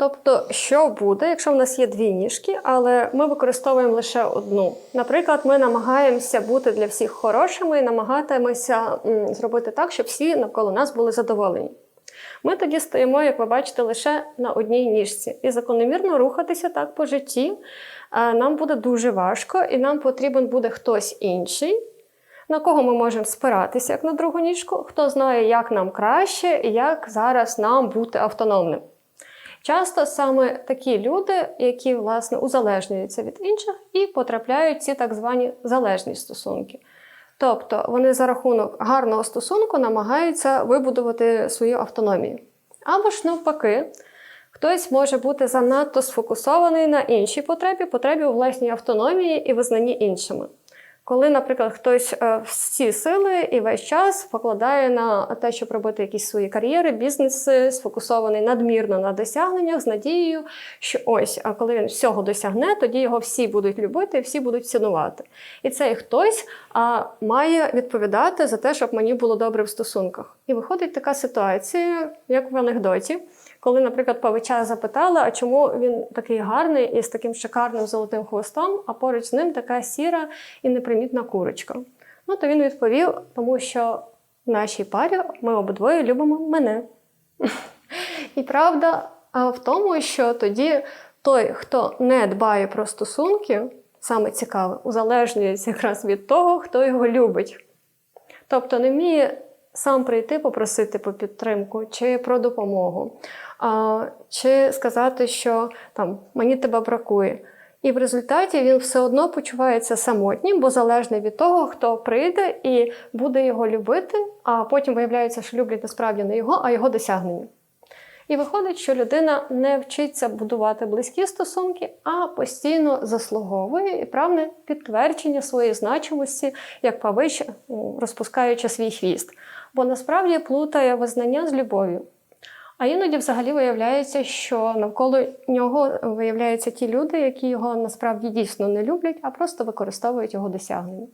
Тобто, що буде, якщо в нас є дві ніжки, але ми використовуємо лише одну. Наприклад, ми намагаємося бути для всіх хорошими і намагаємося зробити так, щоб всі навколо нас були задоволені. Ми тоді стоїмо, як ви бачите, лише на одній ніжці. І закономірно рухатися так по житті е, нам буде дуже важко, і нам потрібен буде хтось інший, на кого ми можемо спиратися як на другу ніжку, хто знає, як нам краще і як зараз нам бути автономним. Часто саме такі люди, які власне узалежнюються від інших і потрапляють в ці так звані залежні стосунки. Тобто вони за рахунок гарного стосунку намагаються вибудувати свою автономію. Або ж навпаки, хтось може бути занадто сфокусований на іншій потребі, потребі у власній автономії і визнанні іншими. Коли, наприклад, хтось е, всі сили і весь час покладає на те, щоб робити якісь свої кар'єри, бізнеси, сфокусований надмірно на досягненнях з надією, що ось, а коли він всього досягне, тоді його всі будуть любити, всі будуть цінувати. І цей хтось а, має відповідати за те, щоб мені було добре в стосунках. І виходить така ситуація, як в анекдоті. Коли, наприклад, павича запитала, а чому він такий гарний і з таким шикарним золотим хвостом, а поруч з ним така сіра і непримітна курочка. Ну, то він відповів, тому що в нашій парі ми обидвоє любимо мене. І правда в тому, що тоді той, хто не дбає про стосунки, саме цікаве, узалежнюється якраз від того, хто його любить. Тобто не вміє сам прийти попросити по підтримку чи про допомогу, чи сказати, що там мені тебе бракує. І в результаті він все одно почувається самотнім, бо залежний від того, хто прийде і буде його любити, а потім виявляється, що люблять насправді не його, а його досягнення. І виходить, що людина не вчиться будувати близькі стосунки, а постійно заслуговує і прагне підтвердження своєї значимості, як павич, розпускаючи свій хвіст. Бо насправді плутає визнання з любов'ю. А іноді взагалі виявляється, що навколо нього виявляються ті люди, які його насправді дійсно не люблять, а просто використовують його досягнення.